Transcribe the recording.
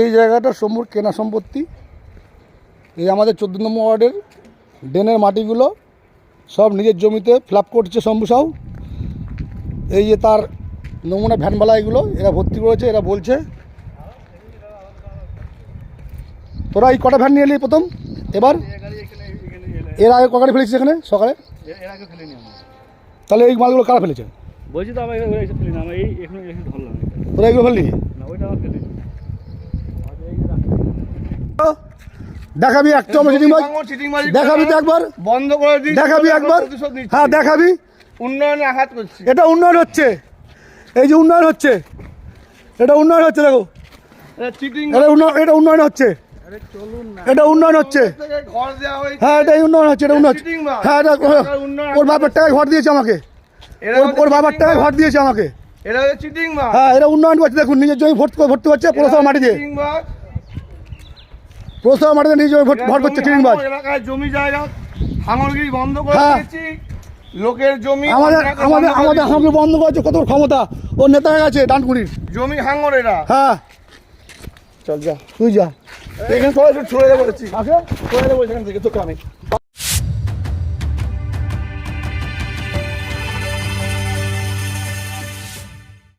এই জায়গাটা সম্পূর্ণ কেনা সম্পত্তি। এই আমাদের চোদ্দ নম্বর ওয়ার্ডের ড্রেনের মাটিগুলো সব নিজের জমিতে ফ্ল্যাপ করছে শম্ভু সাউ। এই যে তার নমুনা ভ্যানবালা এগুলো এরা ভর্তি করেছে এরা বলছে। তোরা এই কটা ভ্যান নিয়ে এলি প্রথম? এবার? এর আগে কটা ফেলেছিস এখানে সকালে? আগে তাহলে এই মালগুলো কারা ফেলেছে? বলছি তো আমার তোরা এগুলো ফেললি? দেখাবি একটা আমরা চিটিং মাছ দেখাবি তো একবার। বন্ধ করে দিই দেখাবি একবার। হ্যাঁ দেখাবি। উন্নয়নে আঘাত করছি। এটা উন্নয়ন হচ্ছে। এই যে উন্নয়ন হচ্ছে। এটা উন্নয়ন হচ্ছে দেখো। চিটিং এটা উন্নয়ন এটা উন্নয়ন হচ্ছে। এটা উন্নয়ন হচ্ছে। হ্যাঁ এটা উন্নয়ন হচ্ছে এটা উন্নয়ন। হ্যাঁ এটা ওর বাবার টাকায় ঘর দিয়েছে আমাকে। ওর বাবার টাকায় ঘর দিয়েছে আমাকে। এরা হচ্ছে চিটিং মাছ হ্যাঁ এটা উন্নয়ন করছে। দেখুন নিজের জমি ভর্তি ভর্তি হচ্ছে পৌরসভা মাটিতে। চিটিং পৌরসভা মাটিতে নিজের ভর করছে জমি চিড়িংবাজ এলাকায় জমি জায়গা হাঙরগিরি বন্ধ করে হ্যাঁ। দিয়েছি লোকের জমি আমাদের আমাদের আমাদের দিয়েছি। বন্ধ করেছে কত ক্ষমতা। ওর নেতা হয়ে গেছে ডানকুড়ির জমি হাঙর এরা হ্যাঁ। চল যা তুই যা। এখানে সবাই ছড়ে দেবো ছড়ে দেবো এখান থেকে তো কামে